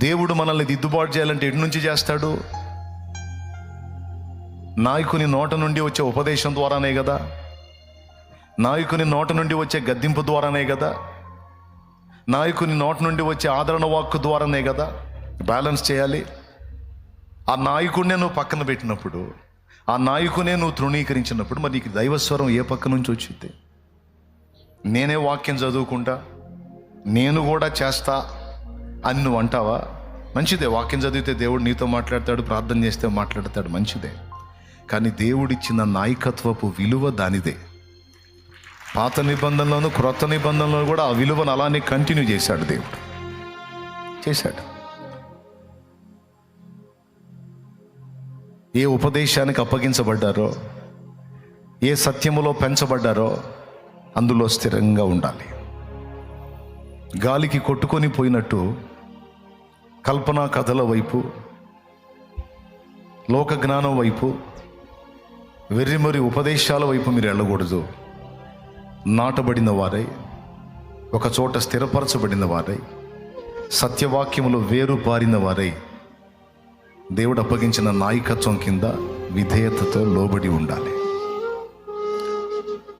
దేవుడు మనల్ని దిద్దుబాటు చేయాలంటే ఎటు నుంచి చేస్తాడు? నాయకుని నోట నుండి వచ్చే ఉపదేశం ద్వారానే కదా? నాయకుని నోట నుండి వచ్చే గద్దింపు ద్వారానే కదా? నాయకుని నోట నుండి వచ్చే ఆదరణ వాక్కు ద్వారానే కదా? బ్యాలెన్స్ చేయాలి. ఆ నాయకుడినే నువ్వు పక్కన పెట్టినప్పుడు ఆ నాయకునే నువ్వు తృణీకరించినప్పుడు మరి నీకు దైవస్వరం ఏ పక్క నుంచి వచ్చింది నేనే వాక్యం చదువుకుంటా నేను కూడా చేస్తా అని నువ్వు అంటావా? మంచిదే వాక్యం చదివితే దేవుడు నీతో మాట్లాడతాడు ప్రార్థన చేస్తే మాట్లాడతాడు మంచిదే. కానీ దేవుడిచ్చిన నాయకత్వపు విలువ దానిదే. పాత నిబంధనలోను క్రొత్త నిబంధనలో కూడా ఆ విలువను అలానే కంటిన్యూ చేశాడు దేవుడు. చేశాడు. ఏ ఉపదేశానికి అప్పగించబడ్డారో ఏ సత్యములో పెంచబడ్డారో అందులో స్థిరంగా ఉండాలి. గాలికి కొట్టుకొని పోయినట్టు కల్పనా కథల వైపు లోక జ్ఞానం వైపు వెర్రిమరి ఉపదేశాల వైపు మీరు వెళ్ళకూడదు. నాటబడిన వారై ఒక చోట స్థిరపరచబడిన వారై సత్యవాక్యములో వేరు పారిన వారై దేవుడు అప్పగించిన నాయకత్వం కింద విధేయతతో లోబడి ఉండాలి.